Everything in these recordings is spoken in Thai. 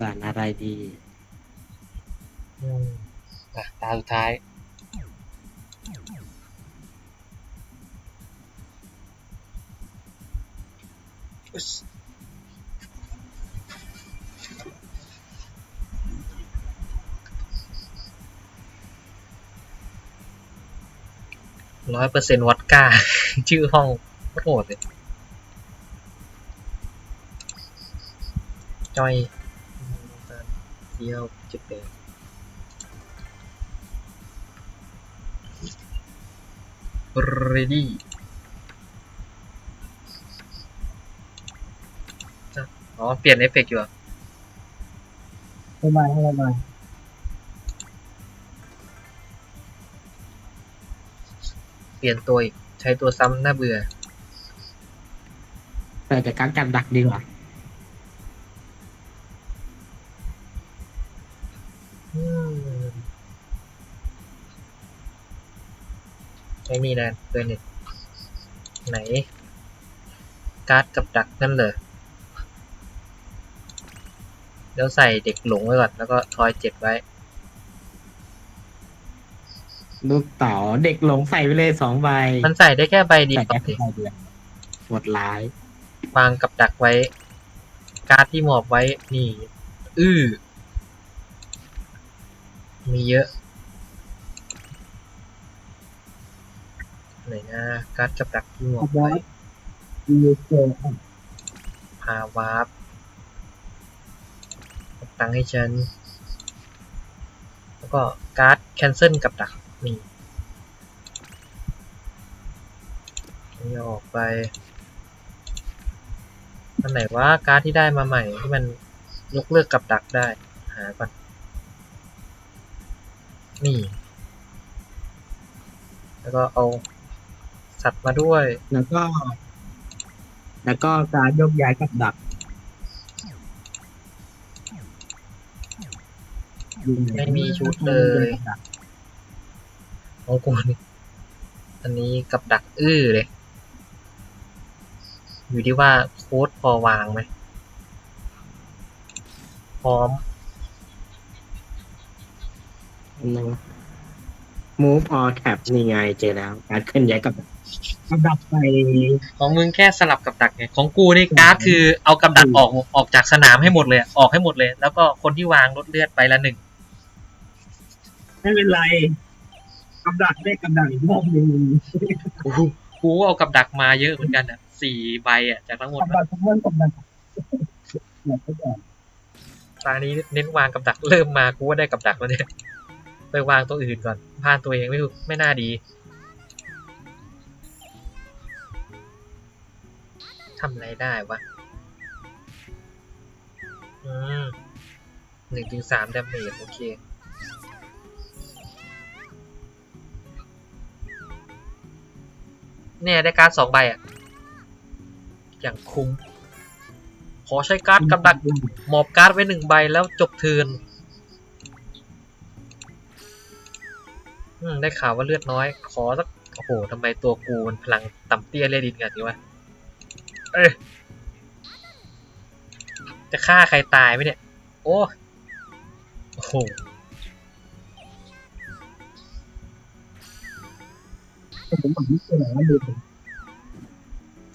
ด่านอะไรดีอืมอะตาสุดท้าย ร้อยเปอร์เซ็นต์วอดก้า ชื่อห้องโคตรโหดเลยจอย เที่ยวจุดเดิม ready จะอ๋อ เปลี่ยนเอฟเฟกต์อยู่อะทำไมทำไมเปลี่ยนตัวอีก ใช้ตัวซ้ำน่าเบื่อแต่จะกักกันดักดีกว่า ไม่มีนะเกินเนี่ยไหน การ์ดกับดักนั่นเลยเดี๋ยวใส่เด็กหลงไว้ก่อน แล้วก็ทอยเจ็ดไว้ ลูกเต๋าเด็กหลงใส่ไปเลยสองใบมันใส่ได้แค่ใบเดียใส่วแค่ใบเดียวหมดร้ายวางกับดักไว้ การ์ดที่หมอบไว้นี่ อื้อมีเยอะ การ์ดกับดักที่หมอบไว้ยูเซอร์พาวาร์ปกดตังค์ให้ฉัน แล้วก็การ์ดแคนเซิลกับดักนี่นี่ออกไปอันไหนว่าการ์ดที่ได้มาใหม่ที่มันยกเลิกกับดักได้ หาก่อน นี่ แล้วก็เอา สัตว์มาด้วย แล้วก็ แล้วก็การยกย้ายกับดักไม่มีชุดเลยของกูนี่อันนี้กับดักอื้อเลย อยู่ที่ว่าโค้ดพอวางไหม พร้อมนึง move all tab นี่ไงเจอแล้วการเคลื่อนย้ายกับดัก ระดับไปของมึงแค่สลับกับดักไงของกูนี่การ์ดคือเอากับดักออกออกจากสนามให้หมดเลย ออกให้หมดเลย แล้วก็คนที่วางลดเลือดไปละหนึ่งไม่เป็นไรกำดักได้กำดักอีกรอบหนึ่งกูกูก็เอากับดักมาเยอะเหมือนกันอะสี่ใบอะจากทั้งหมดกำดัอะกทั้งวันกำดักเนี่ยก็แบบตานี้เน้นวางกับดักเริ่มมากูว่าได้กับดักแล้วเนี่ยไปวางตัวอื่นก่อนพลาดตัวเองไม่ถูกไม่น่าดี ทำอะไรได้วะ อืมหนึ่งถึงสามดาเมจโอเคเนี่ยได้การ์ดสองใบอะ อย่างคุ้ม ขอใช้การ์ดกับดักหมอบการ์ดไว้หนึ่งใบแล้วจบเทิร์นอืมได้ข่าวว่าเลือดน้อย ขอสัก โอ้โหทำไมตัวกูมันพลังต่ำเตี้ยเล่ดินกันดีวะ เอ้ยจะฆ่าใครตายไหมเนี่ย โอ้โอ้โหผมบอกนี่คือไหนว่าดูผม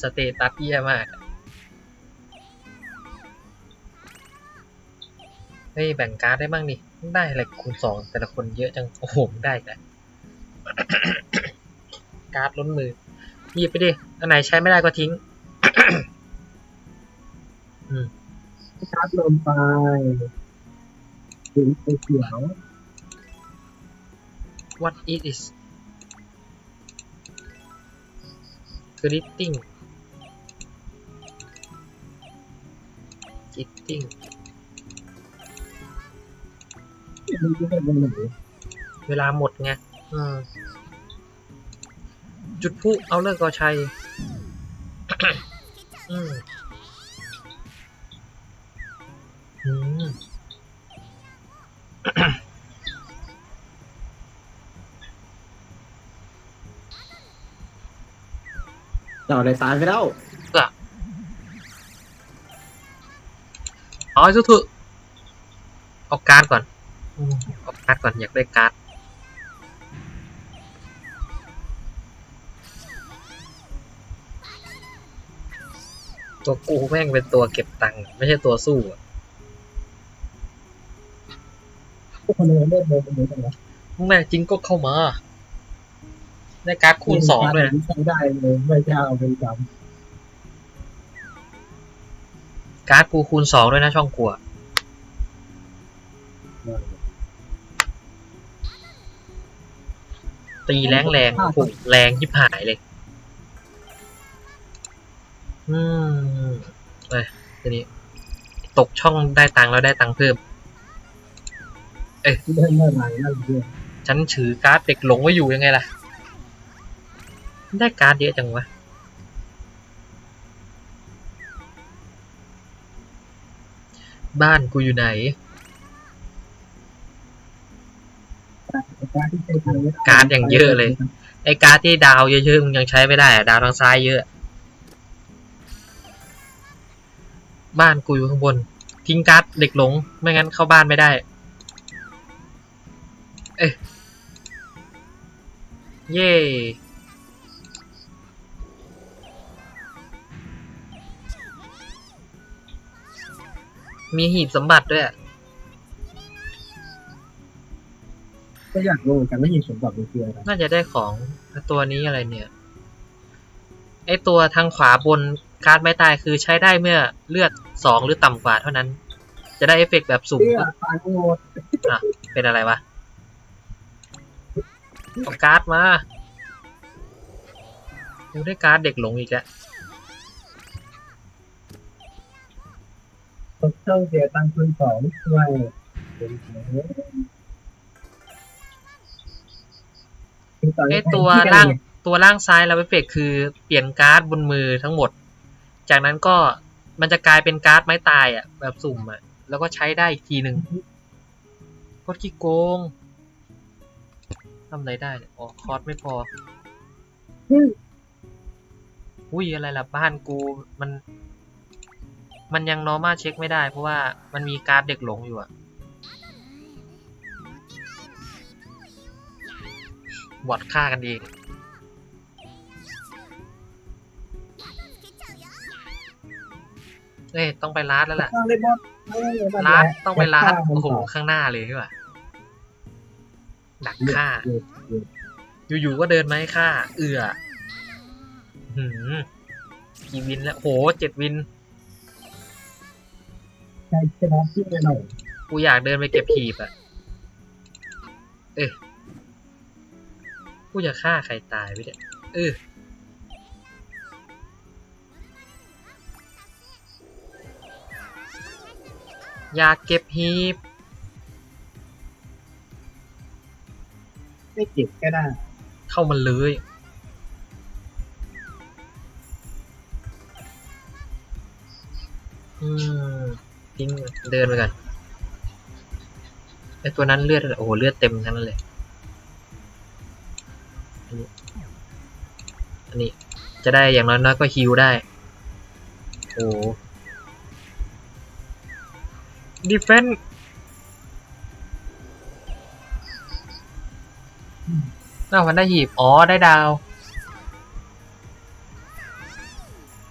สเตตัสเยี่ยมาก เฮ้ย แบ่งการ์ดได้บ้างดิได้อะไรคูณสองแต่ละคนเยอะจัง โอ้โหไม่ได้แต่การ์ดล้นมือหยิบไปดิ อันไหนใช้ไม่ได้ก็ทิ้ง ชาร์จลงไปถึงไปเขียว What it is greeting greeting เวลาหมดไงอืมจุดพลุเอาเลิกก็ชัย อืม ต่อเลยตายไปแล้วเอาให้สุดเถอะเอาการ์ดก่อนอืมเอาการ์ดก่อนอยากได้การ์ดตัวกูแม่งเป็นตัวเก็บตังค์ไม่ใช่ตัวสู้อะพวกคนอื่นเล่นเลยเป็นยังไงแม่จริงก็เข้ามา ได้การ์ดคูณสองด้วยนะใช้ได้เลยไม่ใช่เอาไปจการ์ดกูคูณสองด้วยนะช่องกูอะำตีแรงแรงๆโอ้โหแรงยิบหายเลย อืมเอ้ยทีนี้ ตกช่องได้ตังค์แล้วได้ตังค์เพิ่มที่เล่นเมื่อไหร่นั่นเองฉันถือการ์ดเด็กหลงไว้อยู่ยังไงล่ะ ได้การ์ดเยอะจังวะ บ้านกูอยู่ไหน การ์ดอย่างเยอะเลย ไอ้การ์ดที่ดาวเยอะๆมึงยังใช้ไม่ได้อะดาวทางซ้ายเยอะ บ้านกูอยู่ข้างบน ทิ้งการ์ดเด็กหลง ไม่งั้นเข้าบ้านไม่ได้ เอ้ยเย่ มีหีบสมบัติด้วยอะก็อยากรู้เหมือนกันไม่ยินสมบัติเป็นคืออะไรน่าจะได้ของตัวนี้อะไรเนี่ย ไอตัวทางขวาบนการ์ดไม้ตายคือใช้ได้เมื่อเลือดสองหรือต่ำกว่าเท่านั้น จะได้เอฟเฟกต์แบบสุ่มเพื่อตายโง่อะ เป็นอะไรวะเอาการ์ดมากูได้การ์ดเด็กหลงอีกแล้ว ตกเจ้าเสียตังค์คืนสองด้วยเป็นไอตัวล่างตัวล่างซ้ายแล้วเอฟเฟกต์คือเปลี่ยนการ์ดบนมือทั้งหมด จากนั้นก็มันจะกลายเป็นการ์ดไม้ตายอะ แบบสุ่มอะ แล้วก็ใช้ได้อีกทีหนึ่งโคตรขี้โกงทำอะไรได้เนี่ยอ๋อคอร์สไม่พอ อุ้ยอะไรล่ะบ้านกูมัน มันยังนอร์มาเช็คไม่ได้ เพราะว่ามันมีการ์ดเด็กหลงอยู่อะบอดฆ่ากันเองเอ้ยต้องไปลาดแล้วล่ะสร้างได้บอสลาดต้องไปลาดโอ้โหข้างหน้าเลยนี่หว่าดักฆ่า อยู่ๆก็เดินมาให้ฆ่า เอือหืมกี่วินแล้วโหเจ็ดวิน ใช่ชนะที่ไม่หน่อยกูอยากเดินไปเก็บหีบอะเอ้ยกูจะฆ่าใครตายไปเนี่ยเอออยากเก็บหีบ ไม่เก็บก็ได้ เข้ามันเลย อืม ทิ้งเดินไปก่อนไอตัวนั้นเลือดโอ้โหเลือดเต็มทั้งนั้นเลยอันนี้อันนี้จะได้อย่างน้อยๆก็ฮิวได้ โอ้ดิเฟนอ้าวมันได้หีบ อ๋อ ได้ดาว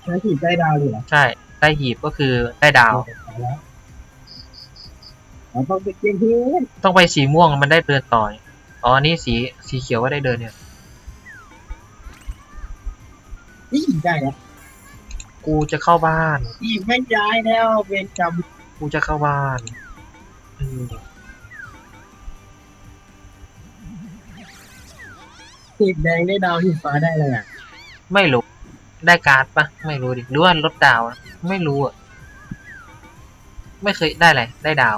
ใช้ถีบได้ดาวเลยเหรอ ใช่ ได้หีบก็คือได้ดาวแล้วเราต้องไปเกมที่ต้องไปสีม่วงมันได้เดินต่อย อ๋อ นี่สีสีเขียวว่าได้เดินเนี่ย นี่ได้แล้วกูจะเข้าบ้านอีแม่งย้ายแล้วเวรกรรมกูจะเข้าบ้านอืมถีบแดงได้ดาวถีบฟ้าได้เลยอะ ไม่รู้ ได้การ์ดปะไม่รู้ดิหรือว่าลดดาวนะไม่รู้อะไม่เคยได้อะไรได้ดาว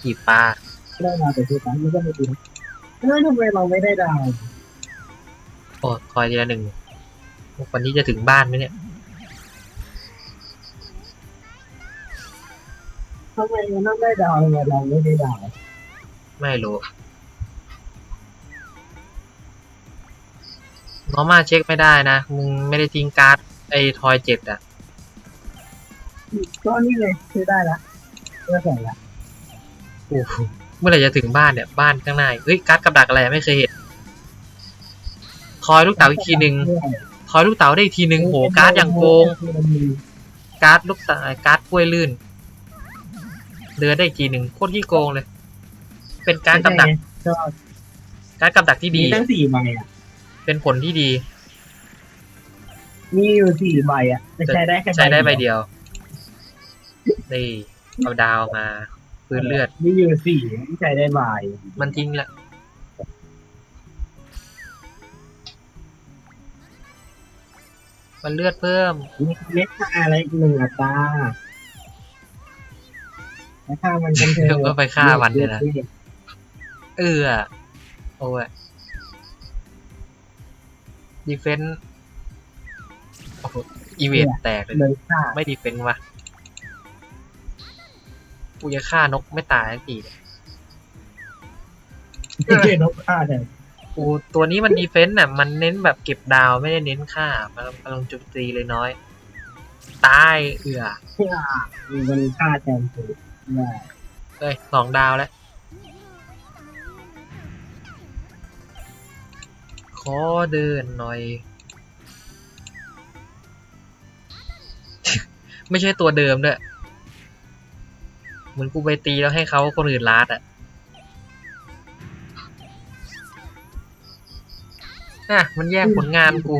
ขีบปลาได้ดาวแต่ทีฟ้ามันก็ไม่ดีเฮ้ยทำไมเราไม่ได้ดาวโอ้คอยทีละหนึ่งวันนี้จะถึงบ้านไหมเนี่ยทำไมมันต้องได้ดาวทำไมเราไม่ได้ดาวไม่รู้ น้องมาเช็คไม่ได้นะ มึงไม่ได้ทิ้งการ์ดไอ้ทอยเจ็ดอะ ก็นี่เลยซื้อได้ละเพื่อใส่ละโอ้โหเมื่อไหร่จะถึงบ้านเนี่ย บ้านข้างหน้าเฮ้ยการ์ดกับดักอะไรไม่เคยเห็นคอยลูกเต๋าอีกทีหนึ่งคอยลูกเต๋าได้อีกทีหนึ่งโหการ์ดอย่างโกง การ์ดลูกเต๋าการ์ดกล้วยลื่น เดือนได้อีกทีหนึ่งโคตรขี้โกงเลย เป็นการ์ดกับดักก็การ์ดกับดักที่มีดี ตั้งสี่ใบอะ เป็นผลที่ดี มีอยู่สี่ใบอะแต่ใช้ได้แค่ใช้ได้ใบเดียว นี่เอาดาวมาพื้นเลือด มีอยู่สี่ใช้ได้ใบมันทิ้งละมันเลือดเพิ่มมีเล็กค่าอะไรอีกหนึ่งอัตราแล้วค่ามันกันเถเพิ่มก็อะไปฆ่ามันเลยนะเออโอ้ย ดีเฟนต์โอ้โหอีเวนต์แตกเลยเลยค่าไม่ดีเฟนต์วะกูจะฆ่านกไม่ตายสักทีเนี่ยไม่ใช่นกค่าแต่กูตัวนี้มันดีเฟนต์น่ะมันเน้นแบบเก็บดาวไม่ได้เน้นฆ่ามันพลังโจมตีเลยน้อย ตายเอือค่ามันค่าแทนถูกได้ เอ้ยสองดาวแล้ว ขอเดินหน่อย ไม่ใช่ตัวเดิมด้วยเหมือนกูไปตีแล้วให้เขาคนอื่นลาดอะน่ะมันแย่งผลงานกู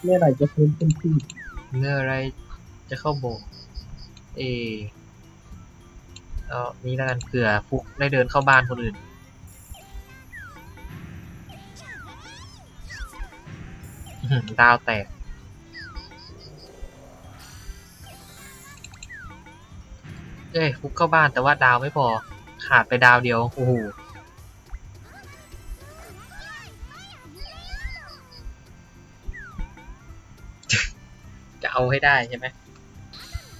เมื่อไหร่จะฟื้นขึ้นที่เมื่อไรจะเข้าโบสถ์เอ เอานี้แล้วกันเผื่อฟุกได้เดินเข้าบ้านคนอื่นอื้อหือดาวแตก เอ้ยฟุกเข้าบ้านแต่ว่าดาวไม่พอ ขาดไปดาวเดียว โอ้โหจะเอาให้ได้ใช่ไหม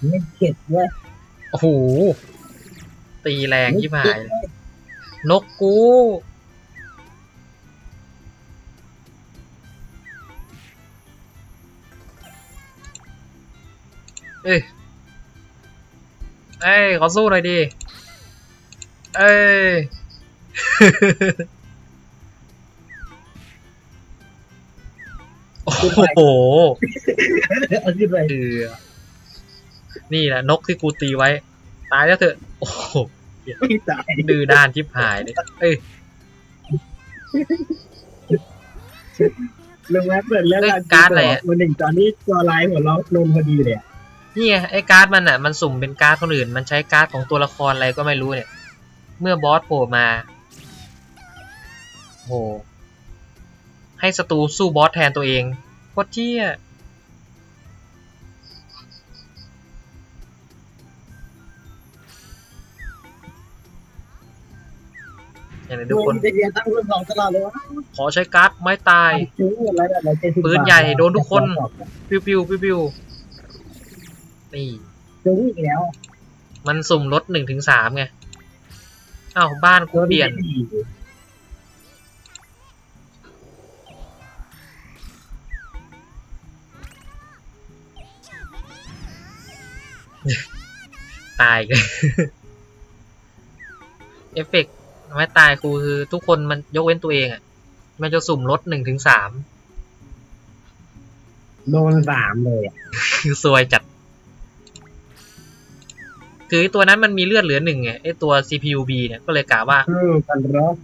ไม่เข็ดเว้ยโอ้โห ตีแรงที่หายเลยนกกู เอ้ยเอ้ย ขอสู้หน่อยดิ เอ้ย โอ้โหเอาขึ้นไปเออนี่แหละนกที่กูตีไว้ ตายแล้วเถอะโอ้โห ไม่ตายดื้อด้านชิบหายเลยเอ้ยลงแอปเปิดเรื่องเฮ้ยการ์ดอะไรอะวันหนึ่งตอนนี้ตัวไลน์หัวเราะลงพอดีเลยอะนี่ไงไอ้การ์ดมันอะ มันสุ่มเป็นการ์ดคนอื่น มันใช้การ์ดของตัวละครอะไรก็ไม่รู้เนี่ย เมื่อบอสโผล่มาโหให้ศัตรูสู้บอสแทนตัวเองโคตรเที่ย อย่างไรทุกคนจะเรียนตั้งรุ่นสองตลอดเลยวะขอใช้การ์ดไม้ตายซื้ออะไรแบบไหนปืนใหญ่โดนทุกคน ปิวปิวปิวปิวนี่ซื้ออีกแล้วมันสุ่มลดหนึ่งถึงสามไง อ้าว บ้านกูเปลี่ยน ตายกัน เอฟเฟกต์ ไม่ตายครูคือทุกคนมันยกเว้นตัวเองอะ มันจะสุ่มลดหนึ่งถึงสามโดนสามเลยอะคือซวยจัด คือไอ้ตัวนั้นมันมีเลือดเหลือหนึ่งไงไอตัว CPUB เนี่ยก็เลยกะว่าคือกันรบ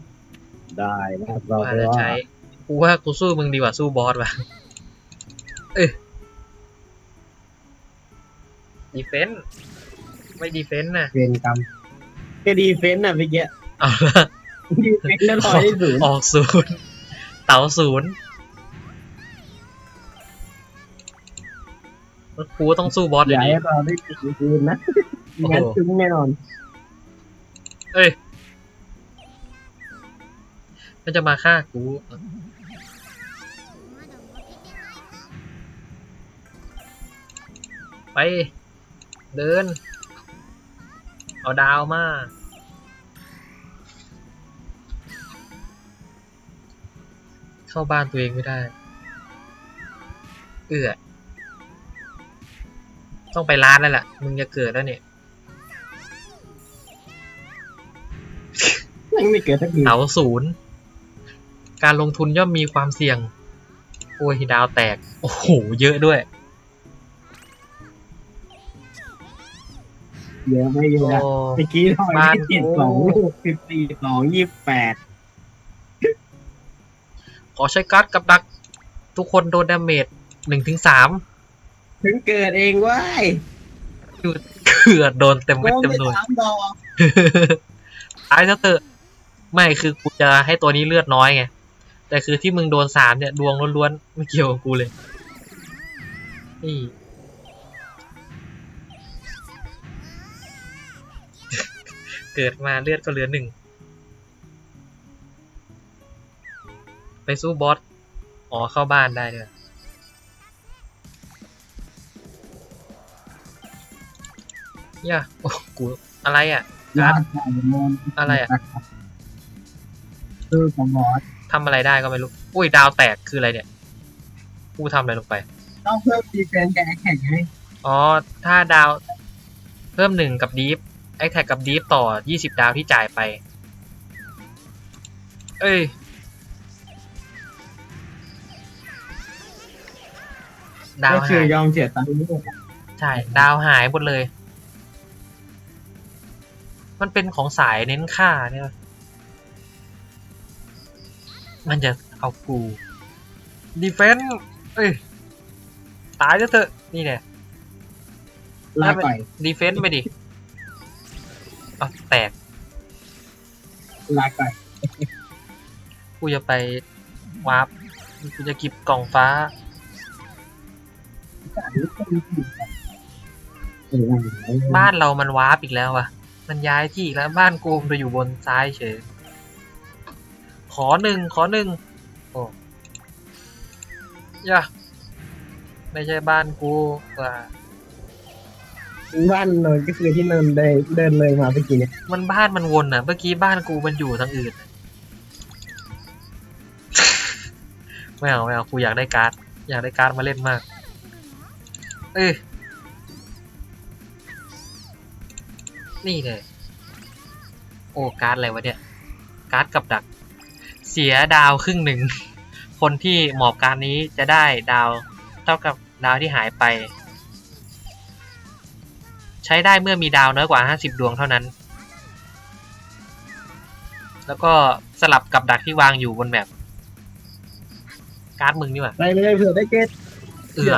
ได้นะเราว่าจะใช้ กูว่ากูสู้มึงดีกว่าสู้บอสว่ะเอ้ยดีเฟนต์ไม่ดีเฟนต์นะเวรกรรมแค่ดีเฟนต์น่ะเมื่อกี้ เอาละดีเฟนต์แล้วลอยได้ศูนย์ออกศูนย์เต๋าศูนย์กูต้องสู้บอสออย่ายู่ดีให้เราได้ตีคืนนะโอ้โห งั้นซึ้งแน่นอนเอ้ยมันจะมาฆ่ากูไป เดิน เอาดาวมา เข้าบ้านตัวเองไม่ได้ เอื้อ ต้องไปร้านแล้วแหละมึงจะเกิดแล้วเนี่ย ยังไม่เกิดสักทีเสาศูนย์ การลงทุนย่อมมีความเสี่ยง โอ้ยดาวแตก โอ้โห เยอะด้วย เยอะไม่เยอะโอ้อะเมื่อกี้ทอยบ้านที่ติดกูสองลูกสิบสี่สองยี่สิบแปดข อใช้การ์ดกับดัก ทุกคนโดนดาเมจหนึ่งถึงสามเพิ่งเกิดเองเว้ยเกือดโดนเต็มโกเม็ดงเต็มไปหน่วยสามดอกตายซะเถอะไม่คือกูจะให้ตัวนี้เลือดน้อยไง แต่คือที่มึงโดนสามเนี่ย ดวงล้วนๆ ไม่เกี่ยวกับกูเลย นี่เกิดมาเลือดก็เหลือหนึ่ง ไปสู้บอส อ๋อ เข้าบ้านได้ด้วยย่าโอ้กู อะไรอะยอดใหญ่โมนอะไรอะคือของบอสทำอะไรได้ก็ไม่รู้ อุ้ย ดาวแตกคืออะไรเนี่ย กูทำอะไรลงไป ต้องเพิ่มดีเฟนส์กับแอคแท็กให้อ๋อ ถ้าดาว เพิ่มหนึ่งกับดีฟไอแท็กกับดีฟต่อยี่สิบดาวที่จ่ายไป เอ้ย ดาวก็คืหาอยยอมเสียตังค์นี่ใช่ ดาวหายหมดเลย มันเป็นของสายเน้นค่าเนี่ย มันจะเอากูดีเฟนส์เอ้ย ตายจะเถอะ นี่เนี่ย ลาก่อยดีเฟนส์ไปดิอะแตก ลาก่อยกูจะไปวาร์ปกูจะเกิบกล่องฟ้า บ้านเรามันวาร์ปอีกแล้ววะมันย้ายที่อีกแล้วบ้านกูมันไปอยู่บนซ้ายเฉย ขอหนึ่งขอหนึ่งโอ้ยะไม่ใช่บ้านกูว่าบ้านนนท์ก็คือที่นนท์ได้เดินเลยมาเมื่อกี้เนี่ยมันบ้านมันวนอะ เมื่อกี้บ้านกูมันอยู่ทางอื่น ไม่เอาไม่เอากูอยากได้การ์ด อยากได้การ์ดมาเล่นมาก เอ้ยนี่เลย โอ้การ์ดอะไรวะเนี่ย การ์ดกับดัก เสียดาวครึ่งหนึ่ง คนที่หมอบการดนี้จะได้ดาวเท่ากับดาวที่หายไป ใช้ได้เมื่อมีดาวน้อยกว่า 50 ดวงเท่านั้น แล้วก็สลับกับดักที่วางอยู่บนแบบการ์ดมึงนี่หว่า ไปเลยเผื่อได้เกตเอือ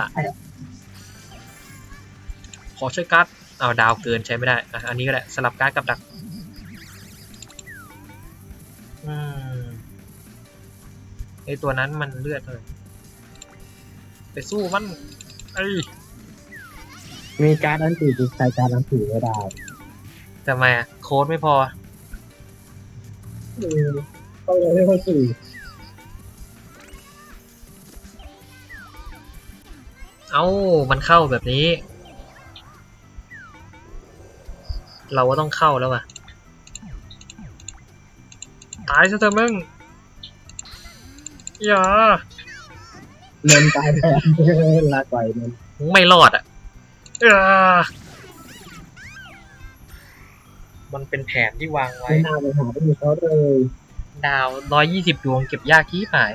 ขอใช้การ์ดเอาดาวเกินใช้ไม่ได้อะอันนี้ก็ได้สลับการ์ดกับดักอืมไอตัวนั้นมันเลือดเลยไปสู้มันไอ้ยมีการดอันตีใช้การดอันตีไม่ได้ทำไมอะโค้ดไม่พออืมต้องเลยให้เขาสี่เอ้ามันเข้าแบบนี้ เราก็ต้องเข้าแล้วว่ะ ตายซะเถอะมึง อย่านนท์ตายแทนลาก่อยนนท์มึงไม่รอดอะเออมันเป็นแผนที่วางไว้ ไม่น่าไปหาไปอยู่เขาเลย ดาวร้อยยี่สิบดวงเก็บยากที่หาย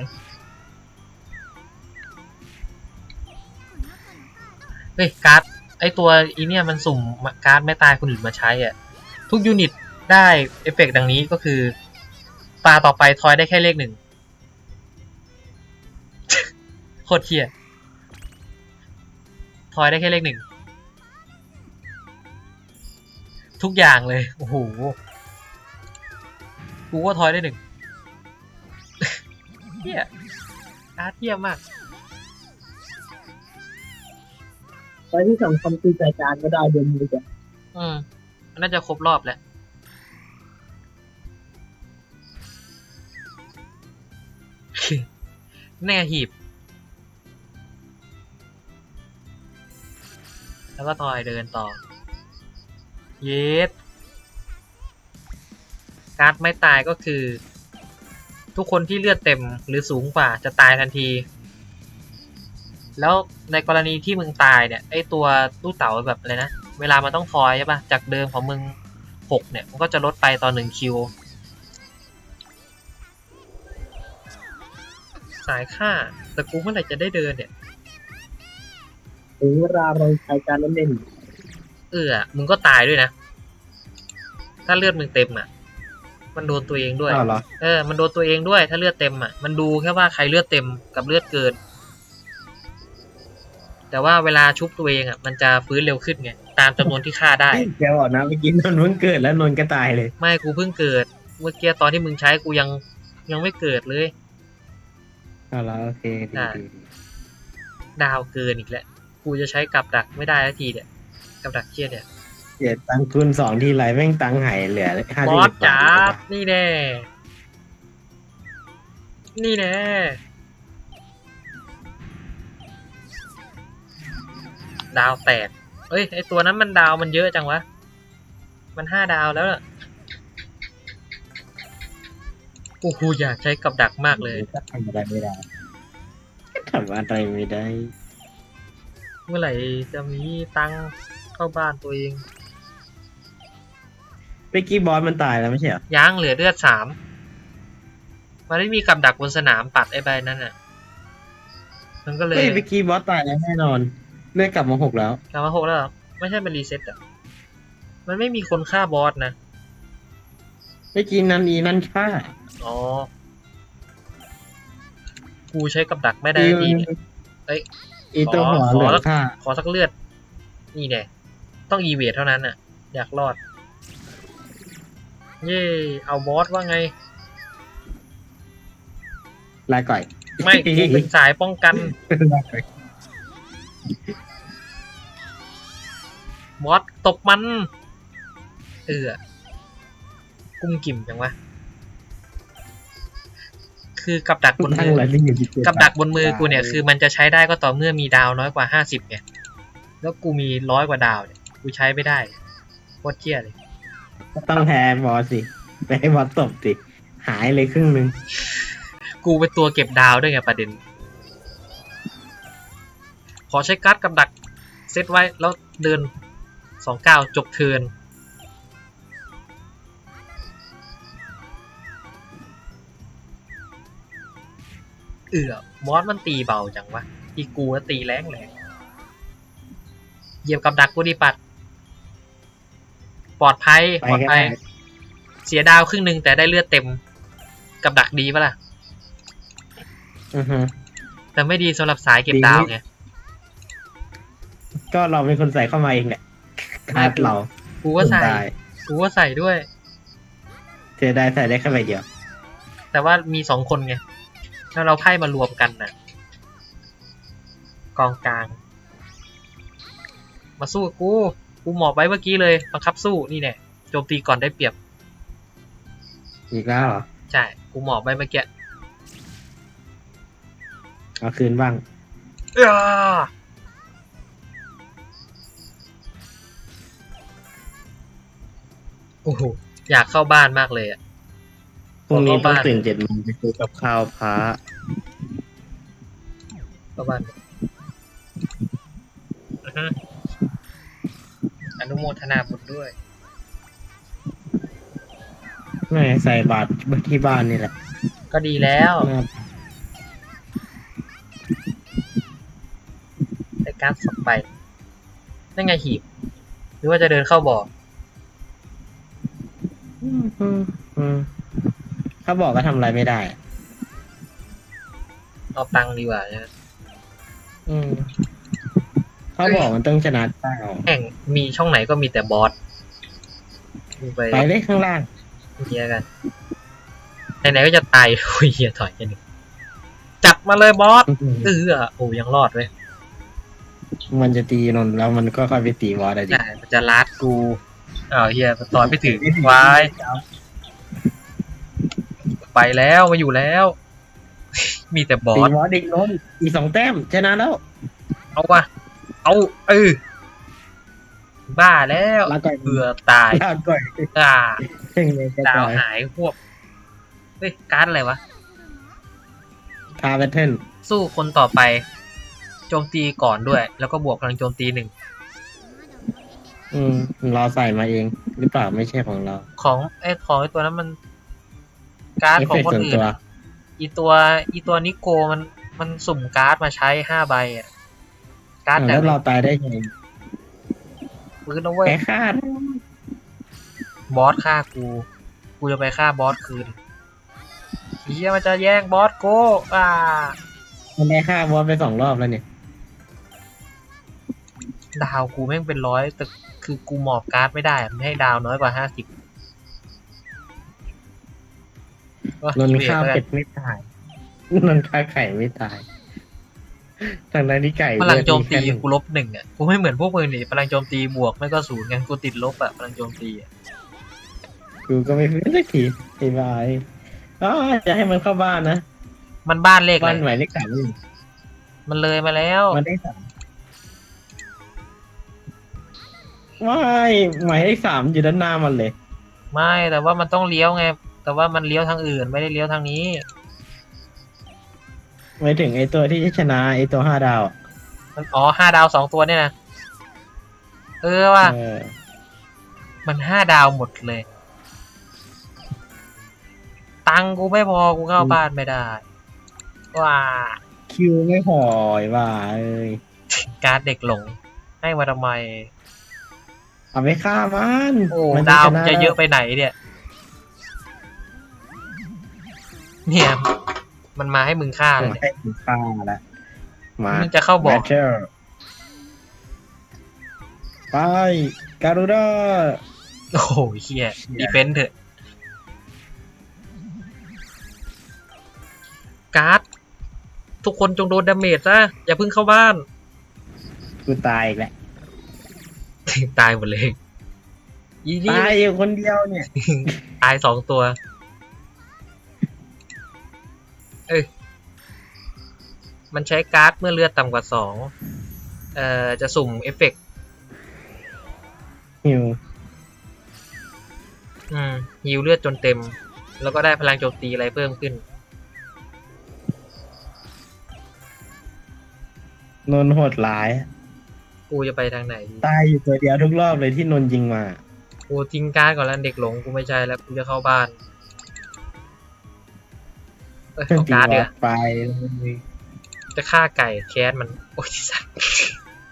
เฮ้ย การ์ด ไอตัวอีเนี่ยมันสุ่มการ์ดไม่ตายคนอื่นมาใช้อะ ทุกยูนิตได้เอฟเฟกต์ดังนี้ก็คือ ตาต่อไปทอยได้แค่เลขหนึ่งโคตรเทียทอยได้แค่เลขหนึ่ง ทุกอย่างเลย โอ้โห กูก็ทอยได้หนึ่งเทียอาเทียมาก ไปที่สำคัญคือใจการก็ได้เดินมือจะอืมน่าจะครบรอบแหล้วแน่หีบ แล้วก็ทอยเดินต่อ เยสการ์ดไม่ตายก็คือ ทุกคนที่เลือดเต็มหรือสูงกว่าจะตายทันที แล้วในกรณีที่มึงตายเนี่ยไอตัวตู้เต่าแบบอะไรนะเวลามันต้องทอยใช่ปะจากเดิมของมึงหกเนี่ยมันก็จะลดไปตอนหนึ่งคิวสายค่าแต่กูเมื่อไหร่จะได้เดินเนี่ยถึงเวลาเราใช้การเล่นเออมึงก็ตายด้วยนะ ถ้าเลือดมึงเต็มอะ มันโดนตัวเองด้วย อ้าวเหรอ เออ มันโดนตัวเองด้วย ถ้าเลือดเต็มอะ มันดูแค่ว่าใครเลือดเต็มกับเลือดเกิน แต่ว่าเวลาชุบตัวเองอะมันจะฟื้นเร็วขึ้นไงตามจำนวนที่ฆ่าได้แกบอกนะเมื่อกี้นนท์เพิ่งเกิดแล้วนนท์ก็ตายเลย ไม่กูเพิ่งเกิด เมื่อกี้ตอนที่มึงใช้กูยังยังไม่เกิดเลย เอาละโอเคดีอ่าดีดีดาวเกินอีกแล้วกูจะใช้กับดักไม่ได้ทันทีเนี่ยกับดักเชียเนี่ยเดี๋ยวตังค์คูณสองทีไรแม่งตังค์หายเหลือห้าบสิอบสบาจ๋าทนี่แน่ นี่แน่ ดาวแตก เอ้ยไอตัวนั้นมันดาวมันเยอะจังวะ มันห้าดาวแล้วล่ะโอ้โหอยากใช้กับดักมากเลยก็ทำอะไรไม่ได้ทำอะไรไม่ได้ เมื่อไหร่จะมีตังค์เข้าบ้านตัวเอง เมื่อกี้บอสมันตายแล้วไม่ใช่เหรอยังเหลือเลือดสาม มันไม่มีกับดักบนสนามปัดไอ้ใบนั่นน่ะ มันก็เลย เฮ้ยเมื่อกี้บอสตายแล้วแน่นอน เลือดกลับมาหกแล้วกลับมาหกแล้วเหรอไม่ใช่เป็นรีเซ็ตอะ มันไม่มีคนฆ่าบอสนะเมื่อกี้นั้นอีนั่นฆ่าอ๋อ กูใช้กับดักไม่ได้อีดีเนี่ย เอ้ย อีตัวหัวขอเหลืองฆ่าขอสักเลือด นี่แน่ต้องอีเวทเท่านั้นน่ะ อยากรอด เย่เอาบอสว่าไงลาก่อย ไม่กูเป็นสายป้องกัน ลาก่อยบอสตบมัน เออกุ้มกิ่มจังวะ คือกับดักบนทั้งมือหลายที่อยู่ที่เกับดักบนมือกูเนี่ย คือมันจะใช้ได้ก็ต่อเมื่อมีดาวน้อยกว่าห้าสิบไง แล้วกูมีร้อยกว่าดาวเนี่ย กูใช้ไม่ได้โคตรเที่ยเลยต้องแพ้บอสสิไปให้บอสตบสิ หายเลยครึ่งหนึ่งกูเป็นตัวเก็บดาวด้วยไงประเด็น ขอใช้การ์ดกับดักเซตไว้แล้วเดินสองเก้าจบเทิร์นเอือบอสมันตีเบาจังวะที่กูน่ะตีแรงแรงเหยียบกับดักกูดีปัด ปลอดภัยไปปลอดก็ภัได้ยเสียดาวครึ่งหนึ่งแต่ได้เลือดเต็ม กับดักดีปะล่ะอือฮะแต่ไม่ดีสำหรับสายเก็บดีดาวไง ก็เราเป็นคนใส่เข้ามาเองแหละคาดเรากูก็ใส่ได้กูก็ใส่ด้วยเสียดายใส่ได้แค่ใบเดียว แต่ว่ามีสองคนไงแล้วเราไพ่มารวมกันน่ะกองกลาง มาสู้กับกู กูหมอบไว้เมื่อกี้เลยบังคับสู้นี่แน่โจมตีก่อนได้เปรียบ อีกแล้วเหรอ ใช่ กูหมอบไว้เมื่อกี้เอาคืนบ้างอ้า อ้โหอยากเข้าบ้านมากเลยอะพรุ่งนี้เข้าต้องบ้านตื่นเจ็ดโมงไปซื้อกับข้าวพระเข้าบ้านอือฮึอนุโมทนาบุญด้วยไม่ใส่บาตรที่บ้านนี่แหละก็ดีแล้วน่าได้การ์ดสองใบนั่นไงหีบ หรือว่าจะเดินเข้าบ่อ อืมอืมอืมเขาบอกก็ทำอะไรไม่ได้ เอาตังค์ดีกว่านะ อืมเขาบอกมันต้องชนะเก้าแข่งมีช่องไหนก็มีแต่บอสดูไปไปเลยข้างล่าง เฮียกันไหนๆก็จะตาย โอ้ยเฮียถอยกันหนึ่งจับมาเลยบอสเออโอ้ยังรอดเลยมันจะตีนนท์แล้วมันก็ค่อยไปตีวอสอะดิใช่มันจะลัดกู อ้าวเฮียตอนไปถึงวายไปแล้วมาอยู่แล้ว มีแต่บอตีสวอสอีกนนท์อีกสองแต้มชนะแล้วเอาวะเอาเออบ้าแล้วลาก่อยเบื่อตายลาก่อยอ่าเพ่งเลยก็ดาวก่อยหายพวกเฮ้ยการ์ดอะไรวะ คาแพทเทิร์นสู้คนต่อไป โจมตีก่อนด้วย แล้วก็บวกพลังโจมตีหนึ่ง อืมเราใส่มาเอง หรือเปล่าไม่ใช่ของเรา ของไอ้ของไอ้ตัวนั้นมันการ์ดเอฟของเฟกต์คนส่วนอื่นตัวอะอีตัวอีตัวนิโกมันมันสุ่มการ์ดมาใช้ห้าใบอะ การ์ดอ่าแต่แล้วเราตายได้ไงปืนนะเว้ยแกคาดบอสฆ่ากู กูจะไปฆ่าบอสคืนเฮียมันจะแย่งบอสโกอ่ามันได้ฆ่าบอสไปสองรอบแล้วเนี่ย ดาวกูแม่งเป็นร้อยแต่คือกูหมอบการ์ดไม่ได้อะไม่ให้ดาวน้อยกว่าห้าสิบนนข้าวเป็ดไม่ตายนนข้าวไข่ไม่ตายทางนั้นที่ไก่พลังโจมตีเลือดแค่หนึ่งกูลบหนึ่งอะกูไม่เหมือนพวกมึงนี่พลังโจมตีบวกไม่ก็ศูนย์ไงกูติดลบอะพลังโจมตีอะกูก็ไม่ฟื้นสักทีไอ้บายอ๋อจะให้มันเข้าบ้านนะมันบ้านเลขบ้าเลนยหมายเลขสามนี่มันเลยมาแล้ว มันได้สาม ไม่หมายเลขสามอยู่ด้านหน้ามันเลย ไม่แต่ว่ามันต้องเลี้ยวไง แต่ว่ามันเลี้ยวทางอื่นไม่ได้เลี้ยวทางนี้หมายถึงไอ้ตัวที่จะชนะไอ้ตัวห้าดาวอะมันอ๋อห้าดาวสองตัวเนี่ยนะเออว่ะเออมันห้าดาวหมดเลย ตังค์กูไม่พอกูเข้าบ้านไม่ได้ ว้าคิวไม่พอไอ้บ้าเอ้ย การ์ดเด็กหลง ให้มาทำไม เอาไปฆ่ามันโอ้มันดาวชมันจะเยอะไปไหนเนี่ย เนี่ย มันมาให้มึงฆ่าเลยมาเนี่ยให้กูฆ่าแล้วมามึงจะเข้าบอก เชอร์ไปการูด้าโอ้โหเฮียดีเฟนต์เถอะ การ์ด ทุกคนจงโดนดาเมจซะ อย่าเพิ่งเข้าบ้าน กูตายอีกแล้ว ตายหมดเลยอีนี่ตายอยู่คนเดียวเนี่ย ตายสองตัว เอ้ย มันใช้การ์ดเมื่อเลือดต่ำกว่าสอง เอ่อ จะสุ่มเอฟเฟกต์หิวอืมฮิวเลือดจนเต็ม แล้วก็ได้พลังโจมตีอะไรเพิ่มขึ้น นนท์โหดร้าย กูจะไปทางไหนดีตายอยู่ตัวเดียวทุกรอบเลยที่นนท์ยิงมากูทิ้งการ์ดก่อนแล้วเด็กหลงกูไม่ใช่แล้วกูจะเข้าบ้านเอ้ยเอาการ์ดเดี๋ยวไป จะฆ่าไก่แคสมัน โอ้ยสัส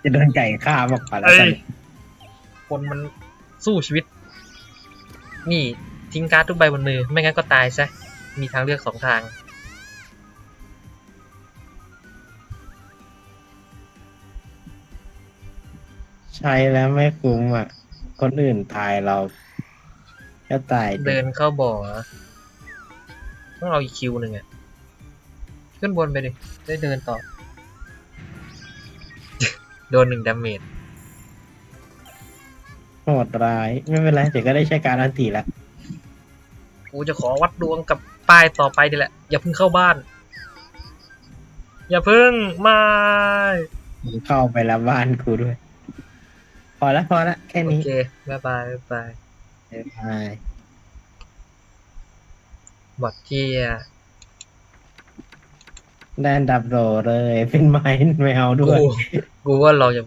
จะโดนไก่ฆ่ามากกว่าแล้วเอ้กัยนคนมันสู้ชีวิต นี่ทิ้งการ์ดทุกใบบนมือ ไม่งั้นก็ตายซะ มีทางเลือกสองทาง ช้แล้วไม่คุ้มอะ คนอื่นตายเราก็ตายดิเดินเข้าบ่อเหรอต้องเอาอีกคิวหนึ่งอะขึ้นบนไปดิ ได้เดินต่อ โดนหนึ่งดาเมจโหดร้าย ไม่เป็นไรเดี๋ยวก็ได้ใช้การอันตีละกูจะขอวัดดวงกับป้ายต่อไปดีแหละ อย่าเพิ่งเข้าบ้าน อย่าเพิ่งไม่ผมเข้าไปแล้วบ้านกูด้วย พอละพอละแค่โอนี้เคบ๊ายบายบ๊ายบายใช่บอดเที่ยได้อันดับโดเลย เป็นไม้ไม่เอาด้วยกูกูว่าเราจะ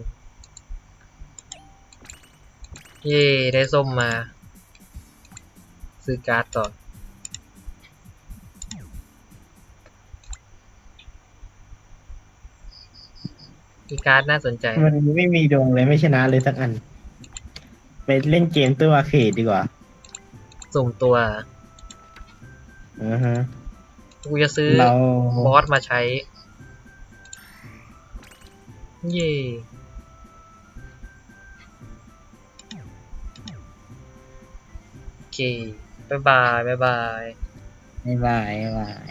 เย่ได้ส้มมา ซื้อการ์ดต่อ มีการ์ดน่าสนใจ มันไม่มีดวงเลยไม่ชนะเลยสักอัน ไปเล่นเกมตัวอาร์เคดดีกว่าสุ่มตัวอือฮะกูจะซื้อเราบอสมาใช้ เย่โอเคบ๊ายบายบ๊ายบายบ๊ายบายบ๊ายบาย